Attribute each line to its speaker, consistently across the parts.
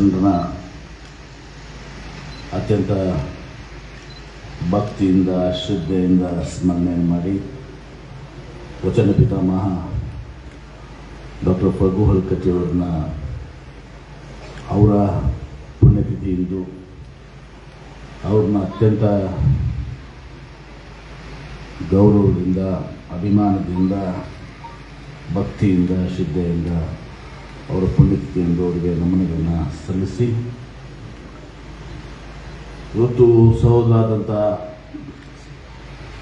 Speaker 1: ಶರಣರನ್ನ ಅತ್ಯಂತ ಭಕ್ತಿಯಿಂದ, ಶ್ರದ್ಧೆಯಿಂದ ಸ್ಮರಣೆ ಮಾಡಿ ವಚನ ಪಿತಾಮಹ ಡಾಕ್ಟರ್ ಫಗು ಹಲ್ಕಟ್ಟಿಯವ್ರನ್ನ ಅವರ ಪುಣ್ಯತಿಥಿ ಇಂದು ಅವ್ರನ್ನ ಅತ್ಯಂತ ಗೌರವದಿಂದ, ಅಭಿಮಾನದಿಂದ, ಭಕ್ತಿಯಿಂದ, ಶ್ರದ್ಧೆಯಿಂದ ಅವರ ಪುಣ್ಯತಿಥಿಯಿಂದ ಅವರಿಗೆ ನಮನಗಳನ್ನು ಸಲ್ಲಿಸಿ ಇವತ್ತು ಸಹೋದರಾದಂಥ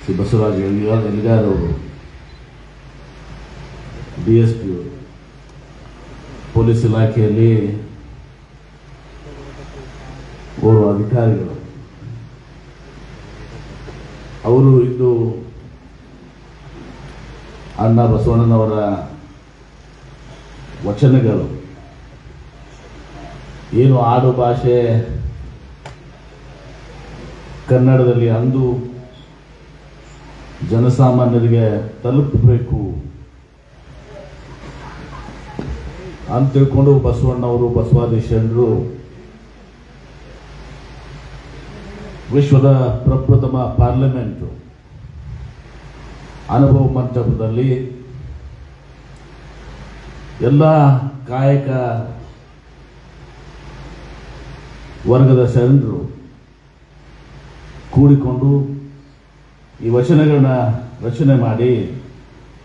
Speaker 1: ಶ್ರೀ ಬಸವರಾಜ ಎಲ್ಲಿಗಾರವರು ಡಿ ಎಸ್ ಪಿ ಪೊಲೀಸ್ ಇಲಾಖೆಯಲ್ಲಿ ಓರ್ವ ಅಧಿಕಾರಿಗಳು, ಅವರು ಇಂದು ಅಣ್ಣ ಬಸವಣ್ಣನವರ ವಚನಗಳು. ಏನು ಆಡು ಭಾಷೆ ಕನ್ನಡದಲ್ಲಿ ಅಂದು ಜನಸಾಮಾನ್ಯರಿಗೆ ತಲುಪಬೇಕು ಅಂತ ತಿಳ್ಕೊಂಡು ಬಸವಣ್ಣವರು ಬಸವಾದಿ ಶರಣರು ವಿಶ್ವದ ಪ್ರಪ್ರಥಮ ಪಾರ್ಲಿಮೆಂಟು ಅನುಭವ ಮಂಟಪದಲ್ಲಿ ಎಲ್ಲ ಕಾಯಕ ವರ್ಗದ ಶರಣರು ಕೂಡಿಕೊಂಡು ಈ ವಚನಗಳನ್ನ ರಚನೆ ಮಾಡಿ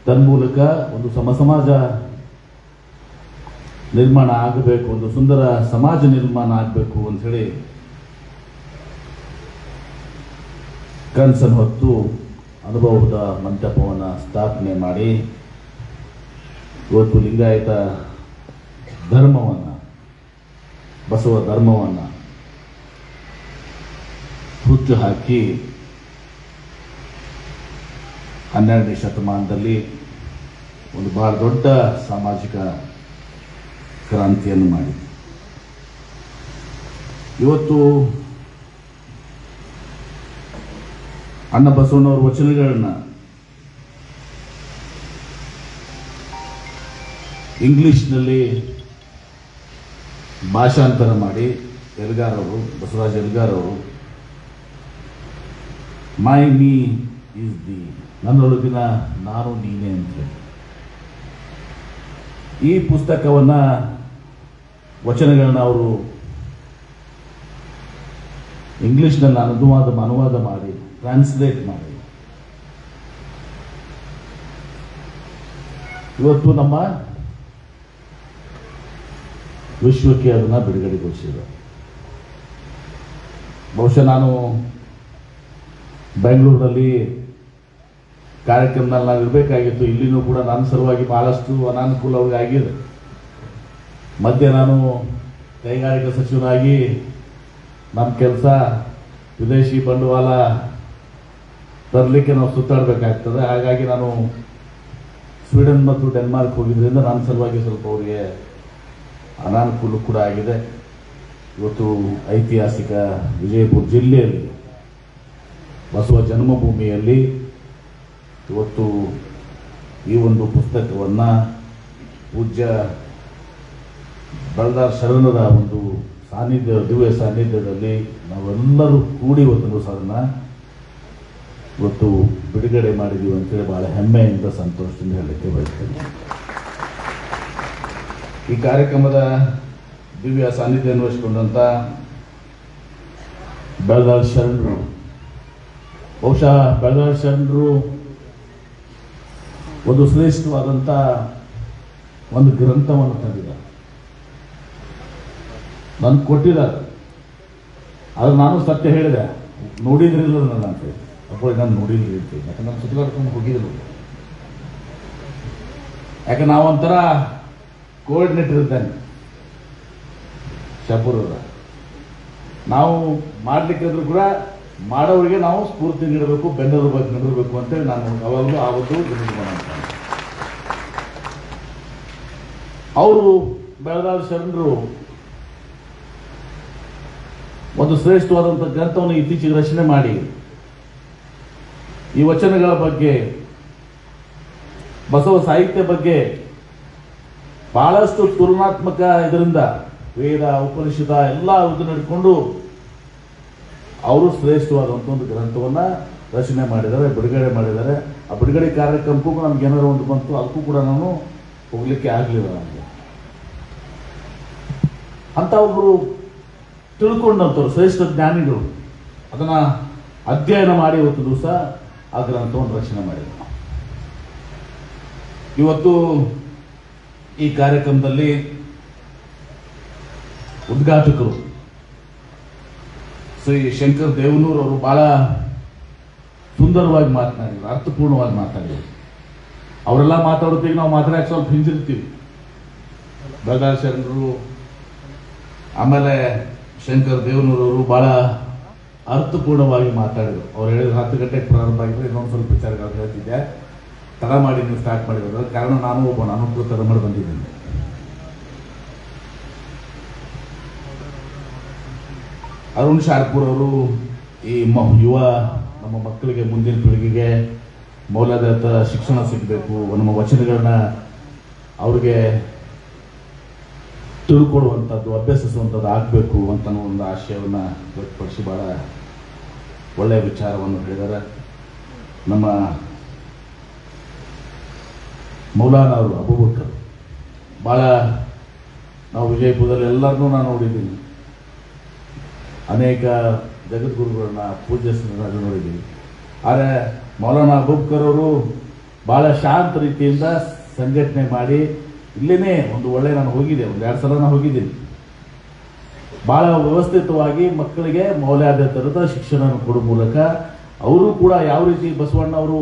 Speaker 1: ತನ್ಮೂಲಕ ಒಂದು ಸಮ ಸಮಾಜ ನಿರ್ಮಾಣ ಆಗಬೇಕು, ಒಂದು ಸುಂದರ ಸಮಾಜ ನಿರ್ಮಾಣ ಆಗಬೇಕು ಅಂಥೇಳಿ ಕನಸನ್ನು ಹೊತ್ತು ಅನುಭವದ ಮಂಟಪವನ್ನು ಸ್ಥಾಪನೆ ಮಾಡಿ ಇವತ್ತು ಲಿಂಗಾಯತ ಧರ್ಮವನ್ನು, ಬಸವ ಧರ್ಮವನ್ನು ಹುಚ್ಚು ಹಾಕಿ ಹನ್ನೆರಡನೇ ಶತಮಾನದಲ್ಲಿ ಒಂದು ಬಹಳ ದೊಡ್ಡ ಸಾಮಾಜಿಕ ಕ್ರಾಂತಿಯನ್ನು ಮಾಡಿ ಇವತ್ತು ಅಣ್ಣ ಬಸವಣ್ಣವ್ರ ವಚನಗಳನ್ನ ಇಂಗ್ಲಿಷ್ನಲ್ಲಿ ಭಾಷಾಂತರ ಮಾಡಿ ಎಲ್ಗಾರವರು, ಬಸವರಾಜ್ ಬಸವರಾಜ ಎಲ್ಗಾರ್ ಅವರು ಮೈ ಮೀ ಇಸ್ ದಿ ನನ್ನೊಳಗಿನ ನಾನು ನೀನೆ ಅಂತ ಹೇಳಿ. ಈ ಪುಸ್ತಕವನ್ನ ವಚನಗಳನ್ನ ಅವರು ಇಂಗ್ಲಿಷ್ನಲ್ಲಿ ಅನುವಾದ ಅನುವಾದ ಮಾಡಿ ಟ್ರಾನ್ಸ್ಲೇಟ್ ಮಾಡಿ. ಇವತ್ತು ನಮ್ಮ ವಿಶ್ವಕ್ಕೆ ಅದನ್ನ ಬಿಡುಗಡೆಗೊಳಿಸಿದೆ ಬಹುಶಃ ನಾನು ಬೆಂಗಳೂರಿನಲ್ಲಿ ಕಾರ್ಯಕ್ರಮದಲ್ಲಿ ನಾವು ಇರಬೇಕಾಗಿತ್ತು. ಇಲ್ಲಿನೂ ಕೂಡ ನನ್ನ ಸಲುವಾಗಿ ಭಾಳಷ್ಟು ಅನಾನುಕೂಲವಾಗಿ ಆಗಿದೆ. ಮಧ್ಯೆ ನಾನು ಕೈಗಾರಿಕಾ ಸಚಿವನಾಗಿ ನಮ್ಮ ಕೆಲಸ ವಿದೇಶಿ ಬಂಡವಾಳ ತರಲಿಕ್ಕೆ ನಾವು ಸುತ್ತಾಡಬೇಕಾಗ್ತದೆ. ಹಾಗಾಗಿ ನಾನು ಸ್ವೀಡನ್ ಮತ್ತು ಡೆನ್ಮಾರ್ಕ್ ಹೋಗಿದ್ದರಿಂದ ನನ್ನ ಸಲುವಾಗಿ ಸ್ವಲ್ಪ ಅವರಿಗೆ ಅನಾನುಕೂಲ ಕೂಡ ಆಗಿದೆ. ಇವತ್ತು ಐತಿಹಾಸಿಕ ವಿಜಯಪುರ ಜಿಲ್ಲೆಯಲ್ಲಿ ಬಸವ ಜನ್ಮಭೂಮಿಯಲ್ಲಿ ಇವತ್ತು ಈ ಒಂದು ಪುಸ್ತಕವನ್ನು ಪೂಜ್ಯ ಬಳ್ದಾರ್ ಶರಣರ ಒಂದು ಸಾನ್ನಿಧ್ಯ, ದಿವ್ಯ ಸಾನ್ನಿಧ್ಯದಲ್ಲಿ ನಾವೆಲ್ಲರೂ ಕೂಡಿ ಇವತ್ತು ಸಾಧನ ಇವತ್ತು ಬಿಡುಗಡೆ ಮಾಡಿದ್ದೀವಿ ಅಂತೇಳಿ ಭಾಳ ಹೆಮ್ಮೆಯಿಂದ ಸಂತೋಷದಿಂದ ಹೇಳಲಿಕ್ಕೆ ಬಯಸ್ತೇನೆ. ಈ ಕಾರ್ಯಕ್ರಮದ ದಿವ್ಯ ಸಾನ್ನಿಧ್ಯ ಅನ್ವಯಿಸಿಕೊಂಡಂಥ ಬೆಳದಾಳ್ ಶರಣರು ಬಹುಶಃ ಬೆಳಗಾವಿ ಶರಣರು ಒಂದು ಶ್ರೇಷ್ಠವಾದಂಥ ಒಂದು ಗ್ರಂಥವನ್ನು ತಂದಿದ್ದಾರೆ. ನಾನು ಕೊಟ್ಟಿದ್ದಾರೆ. ಅದು ನಾನು ಸತ್ಯ ಹೇಳಿದೆ. ನೋಡಿದ್ರಿಲ್ಲ ನನ್ನ ಅಂತ ಅಪ್ಪ, ನಾನು ನೋಡಿದ್ರಿ ಅಂತ ಹೇಳಿ. ಯಾಕಂದ್ರೆ ನಾನು ಸುತ್ತಾಡ್ಕೊಂಡು ಹೋಗಿದ್ರು ಯಾಕೆ ನಾವೊಂಥರ ಕೋಆರ್ಡಿನೇಟರ್ ಇದ್ದಾನೆ ಶಪೂರವರ ನಾವು ಮಾಡಲಿಕ್ಕಿದ್ರು ಕೂಡ ಮಾಡೋರಿಗೆ ನಾವು ಸ್ಫೂರ್ತಿ ನೀಡಬೇಕು ಬೆನ್ನೆಲುಬಾಗಿ ನಿಲ್ಲಬೇಕು ಅಂತೇಳಿ ನಾನು ಯಾವಾಗಲೂ ಆವತ್ತು ಮಾಡ್ತೇನೆ ಅವರು ಬೆಳಗಾವಿ ಶರಣರು ಒಂದು ಶ್ರೇಷ್ಠವಾದಂಥ ಗ್ರಂಥವನ್ನು ಇತ್ತೀಚೆಗೆ ರಚನೆ ಮಾಡಿ. ಈ ವಚನಗಳ ಬಗ್ಗೆ, ಬಸವ ಸಾಹಿತ್ಯ ಬಗ್ಗೆ ಬಹಳಷ್ಟು ತುಲನಾತ್ಮಕ ಇದರಿಂದ ವೇದ, ಉಪನಿಷದ ಎಲ್ಲ ಇದು ಹಿಡ್ಕೊಂಡು ಅವರು ಶ್ರೇಷ್ಠವಾದಂಥ ಒಂದು ಗ್ರಂಥವನ್ನ ರಚನೆ ಮಾಡಿದ್ದಾರೆ, ಬಿಡುಗಡೆ ಮಾಡಿದ್ದಾರೆ. ಆ ಬಿಡುಗಡೆ ಕಾರ್ಯಕ್ರಮಕ್ಕೂ ನಮ್ಗೆ ಏನಾದ್ರು ಒಂದು ಬಂತು, ಅದಕ್ಕೂ ಕೂಡ ನಾನು ಹೋಗ್ಲಿಕ್ಕೆ ಆಗಲಿಲ್ಲ ನಮಗೆ. ಅಂತ ಒಬ್ಬರು ತಿಳ್ಕೊಂಡಂಥವ್ರು ಶ್ರೇಷ್ಠ ಜ್ಞಾನಿಗಳು, ಅದನ್ನ ಅಧ್ಯಯನ ಮಾಡಿ ಇವತ್ತು ದಿವಸ ಆ ಗ್ರಂಥವನ್ನು ರಚನೆ ಮಾಡಿದ್ರು. ಇವತ್ತು ಈ ಕಾರ್ಯಕ್ರಮದಲ್ಲಿ ಉದ್ಘಾಟಕರು ಶ್ರೀ ಶಂಕರ್ ದೇವನೂರ್ ಅವರು ಬಹಳ ಸುಂದರವಾಗಿ ಮಾತನಾಡಿದ್ರು ಅರ್ಥಪೂರ್ಣವಾಗಿ ಮಾತಾಡಿದ್ರು ಅವರೆಲ್ಲ ಮಾತಾಡೋದಕ್ಕೆ ನಾವು ಮಾತಾಡಕ್ಕೆ ಸ್ವಲ್ಪ ಹಿಂದಿರ್ತೀವಿ ಶರಣರು, ಆಮೇಲೆ ಶಂಕರ್ ದೇವನೂರ್ ಅವರು ಬಹಳ ಅರ್ಥಪೂರ್ಣವಾಗಿ ಮಾತಾಡಿದ್ರು. ಅವ್ರು ಹೇಳಿದ್ರು ಹತ್ತು ಗಂಟೆಗೆ ಪ್ರಾರಂಭ ಆಗಿದ್ರೆ ಇನ್ನೊಂದು ಸ್ವಲ್ಪ ವಿಚಾರಗಳು ಹೇಳ್ತಿದ್ದೆ. ತಡ ಮಾಡಿ ನೀವು ಸ್ಟಾರ್ಟ್ ಮಾಡಿದ್ರು ಕಾರಣ ನಾನು ಒಬ್ಬ, ನಾನು ತಡ ಮಾಡಿ ಬಂದಿದ್ದೇನೆ. ಅರುಣ್ ಶಾರ್ಪುರ್ ಅವರು ಈ ಮ- ಯುವ, ನಮ್ಮ ಮಕ್ಕಳಿಗೆ, ಮುಂದಿನ ಪೀಳಿಗೆಗೆ ಮೌಲ್ಯಾಧಾರಿತ ಶಿಕ್ಷಣ ಸಿಗಬೇಕು ನಮ್ಮ ವಚನಗಳನ್ನ ಅವ್ರಿಗೆ ತಿಳ್ಕೊಡುವಂಥದ್ದು, ಅಭ್ಯಸಿಸುವಂಥದ್ದು ಆಗಬೇಕು ಅಂತ ಒಂದು ಆಶಯವನ್ನು ವ್ಯಕ್ತಪಡಿಸಿ ಭಾಳ ಒಳ್ಳೆಯ ವಿಚಾರವನ್ನು ಹೇಳಿದ್ದಾರೆ. ನಮ್ಮ ಮೌಲಾನಾ ಅವರು ಅಬೂಬಕರ್. ಭಾಳ ನಾವು ವಿಜಯಪುರದಲ್ಲಿ ಎಲ್ಲರನ್ನೂ ನಾನು ನೋಡಿದ್ದೀನಿ. ಅನೇಕ ಜಗದ್ಗುರುಗಳನ್ನ ಪೂಜ್ಯಸ್ಥರನ್ನ ನೋಡಿದ್ದೀವಿ. ಆದರೆ ಮೌಲಾನಾ ಅಬೂಬ್ಕರ್ ಅವರು ಬಹಳ ಶಾಂತ ರೀತಿಯಿಂದ ಸಂಘಟನೆ ಮಾಡಿ ಇಲ್ಲೇ ಒಂದು ಒಳ್ಳೆ ನಾನು ಹೋಗಿದ್ದೆ, ಒಂದು ಎರಡು ಸಲ ನಾನು ಹೋಗಿದ್ದೀನಿ. ಬಹಳ ವ್ಯವಸ್ಥಿತವಾಗಿ ಮಕ್ಕಳಿಗೆ ಮೌಲ್ಯಾಧಾರಿತ ಶಿಕ್ಷಣ ಕೊಡೋ ಮೂಲಕ ಅವರು ಕೂಡ ಯಾವ ರೀತಿ ಬಸವಣ್ಣ ಅವರು,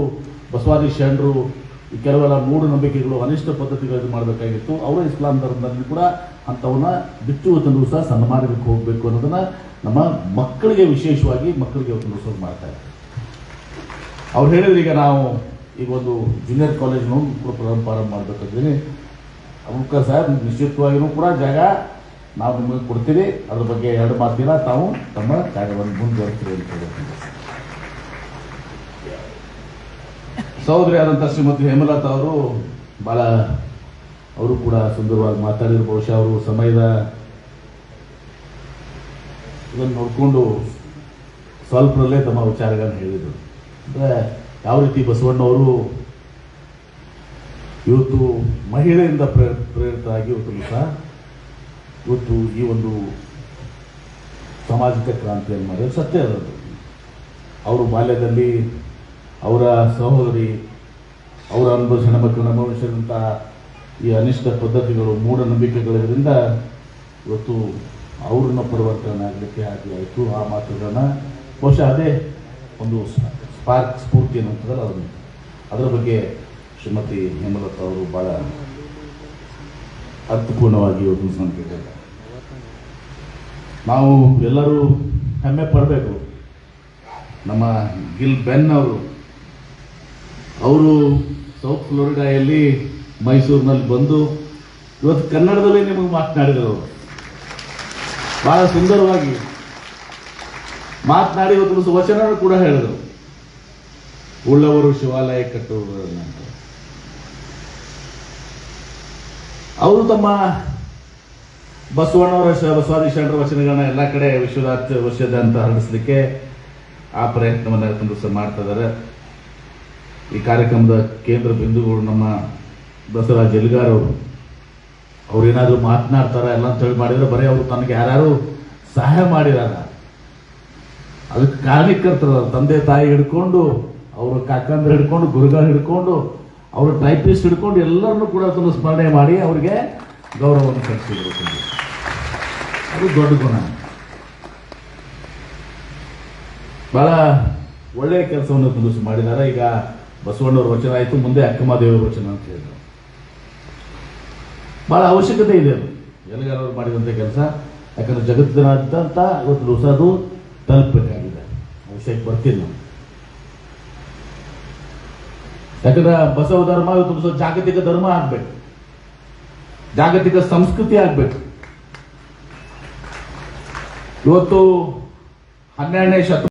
Speaker 1: ಬಸವಾದಿ ಶರಣರು ಕೆಲವೆಲ್ಲ ಮೂಢನಂಬಿಕೆಗಳು, ಅನಿಷ್ಟ ಪದ್ಧತಿಗಳನ್ನು ಮಾಡಬೇಕಾಗಿತ್ತು, ಅವರು ಇಸ್ಲಾಂ ಧರ್ಮದಲ್ಲಿ ಕೂಡ ಅಂಥವನ್ನ ಬಿಚ್ಚುವ ಇವತ್ತಿನ ಸಹ ಸನ್ಮಾರ್ಗಕ್ಕೆ ಹೋಗಬೇಕು ಅನ್ನೋದನ್ನ ನಮ್ಮ ಮಕ್ಕಳಿಗೆ ವಿಶೇಷವಾಗಿ ಮಕ್ಕಳಿಗೆ ಒಂದು ಮಾಡ್ತಾ ಇದ್ದಾರೆ. ಅವ್ರು ಹೇಳಿದ್ರು, ಈಗ ನಾವು ಈಗ ಒಂದು ಜೂನಿಯರ್ ಕಾಲೇಜ್ನು ಕೂಡ ಪ್ರಾರಂಭ ಮಾಡಬೇಕಿದ್ದೀನಿ ಅಬೂಬಕರ್ ಸಾಹೇಬ್ ನಿಶ್ಚಿತವಾಗಿಯೂ ಕೂಡ ಜಾಗ ನಾವು ನಿಮಗೆ ಕೊಡ್ತೀವಿ. ಅದ್ರ ಬಗ್ಗೆ ಎರಡು ಮಾತಿಲ್ಲ. ತಾವು ತಮ್ಮ ಕಾರ್ಯವನ್ನು ಮುಂದುವರಿಸ್ತೀರಿ ಅಂತ ಹೇಳ್ತೀನಿ ಸಹೋದರಿ ಆದಂಥ ಶ್ರೀಮತಿ ಹೇಮಲತಾ ಅವರು ಬಹಳ ಅವರು ಕೂಡ ಸುಂದರವಾಗಿ ಮಾತಾಡಿದ್ರು. ಬಹುಶಃ ಅವರು ಸಮಯದ ಇದನ್ನು ನೋಡಿಕೊಂಡು ಸ್ವಲ್ಪರಲ್ಲೇ ತಮ್ಮ ವಿಚಾರಗಳನ್ನು ಹೇಳಿದರು. ಅಂದರೆ ಯಾವ ರೀತಿ ಬಸವಣ್ಣವರು ಇವತ್ತು ಮಹಿಳೆಯಿಂದ ಪ್ರೇರ ಪ್ರೇರಿತರಾಗಿ ಇವತ್ತು ಸಹ ಇವತ್ತು ಈ ಒಂದು ಸಾಮಾಜಿಕ ಕ್ರಾಂತಿಯನ್ನು ಮಾಡಿದ್ರು. ಸತ್ಯ ಅದರದ್ದು ಅವರು ಬಾಲ್ಯದಲ್ಲಿ ಅವರ ಸಹೋದರಿ ಅವರ ಅನುಭವಿಸಿದ ಮಕ್ಕಳನ್ನು ಅನುಭವಿಸಿದಂಥ ಈ ಅನಿಷ್ಟ ಪದ್ಧತಿಗಳು ಮೂಢನಂಬಿಕೆಗಳಿದ್ರಿಂದ ಇವತ್ತು ಅವ್ರನ್ನ ಪರಿವರ್ತನೆ ಆಗಲಿಕ್ಕೆ ಆಗಿ ಆಯಿತು ಆ ಮಾತುಗಳನ್ನ ಬಹುಶಃ ಅದೇ ಒಂದು ಸ್ಪಾರ್ಕ್ ಸ್ಫೂರ್ತಿ ಅನ್ನುವಂಥದ್ದಲ್ಲ ಅದನ್ನು ಅದರ ಬಗ್ಗೆ ಶ್ರೀಮತಿ ಹೇಮಲತ ಅವರು ಭಾಳ ಅರ್ಥಪೂರ್ಣವಾಗಿ ಒಂದು ಸಂಕೇತ ನಾವು ಎಲ್ಲರೂ ಹೆಮ್ಮೆ ಪಡಬೇಕು. ನಮ್ಮ ಗಿಲ್ ಬೆನ್ ಅವರು ಅವರು ಸೌತ್ ಫ್ಲೋರಿಡಾಯಲ್ಲಿ ಮೈಸೂರಿನಲ್ಲಿ ಬಂದು ಇವತ್ತು ಕನ್ನಡದಲ್ಲೇ ನಿಮಗೆ ಮಾತನಾಡಿದರು. ಬಹಳ ಸುಂದರವಾಗಿ ಮಾತನಾಡಿ ಇವತ್ತು ವಚನ ಕೂಡ ಹೇಳಿದರು. ಉಳ್ಳವರು ಶಿವಾಲಯ ಕಟ್ಟುವರು ಅವರು ತಮ್ಮ ಬಸವಣ್ಣವರ ಬಸವಾದಿ ಶರಣರ ವಚನಗಳನ್ನ ಎಲ್ಲ ಕಡೆ ವಿಶ್ವದಾತ್ ಅಂತ ಹರಡಿಸ್ಲಿಕ್ಕೆ ಆ ಪ್ರಯತ್ನವನ್ನು ಮಾಡ್ತಾ ಇದ್ದಾರೆ. ಈ ಕಾರ್ಯಕ್ರಮದ ಕೇಂದ್ರ ಬಿಂದುಗಳು ನಮ್ಮ ಬಸವರಾಜ್ ಎಲ್ಗಾರ್ ಅವರು. ಅವ್ರು ಏನಾದ್ರು ಮಾತನಾಡ್ತಾರ ಎಲ್ಲ ಅಂತ ಹೇಳಿ ಮಾಡಿದ್ರೆ ಬರೀ ಅವರು ತನಗೆ ಯಾರ್ಯಾರು ಸಹಾಯ ಮಾಡಿದಾರ. ಅದಕ್ಕೆ ಕಾರಣೀಕರ್ತರು ತಂದೆ ತಾಯಿ ಹಿಡ್ಕೊಂಡು, ಅವರು ಕಾಕಂದ್ರ ಹಿಡ್ಕೊಂಡು, ಗುರುಗಳು ಹಿಡ್ಕೊಂಡು, ಅವ್ರ ಟೈಪಿಸ್ಟ್ ಹಿಡ್ಕೊಂಡು ಎಲ್ಲರನ್ನೂ ಕೂಡ ಅದನ್ನು ಸ್ಮರಣೆ ಮಾಡಿ ಅವರಿಗೆ ಗೌರವವನ್ನು ಕಲಿಸಿದ್ರು ಅದು ದೊಡ್ಡ ಗುಣ. ಬಹಳ ಒಳ್ಳೆಯ ಕೆಲಸವನ್ನು ತುಂಬ ಮಾಡಿದ್ದಾರೆ ಈಗ ಬಸವಣ್ಣವ್ರ ವಚನ ಆಯಿತು, ಮುಂದೆ ಅಕ್ಕಮಹಾದೇವರ ವಚನ ಅಂತ ಹೇಳಿದ್ರು. ಬಹಳ ಅವಶ್ಯಕತೆ ಇದೆ ಅದು. ಮಾಡಿದಂತ ಮಾಡಿದಂಥ ಕೆಲಸ, ಯಾಕಂದ್ರೆ ಜಗತ್ತಿನಾದ್ಯಂತ ಇವತ್ತು ದಿವಸ ಅದು ತಲುಪಬೇಕಾಗಿದೆ. ವಿಷಯಕ್ಕೆ ಬರ್ತೀನಿ ನಾವು ಯಾಕಂದ್ರೆ ಬಸವ ಧರ್ಮ ಇವತ್ತು ಜಾಗತಿಕ ಧರ್ಮ ಆಗ್ಬೇಕು. ಜಾಗತಿಕ ಸಂಸ್ಕೃತಿ ಆಗ್ಬೇಕು. ಇವತ್ತು ಹನ್ನೆರಡನೇ ಶತ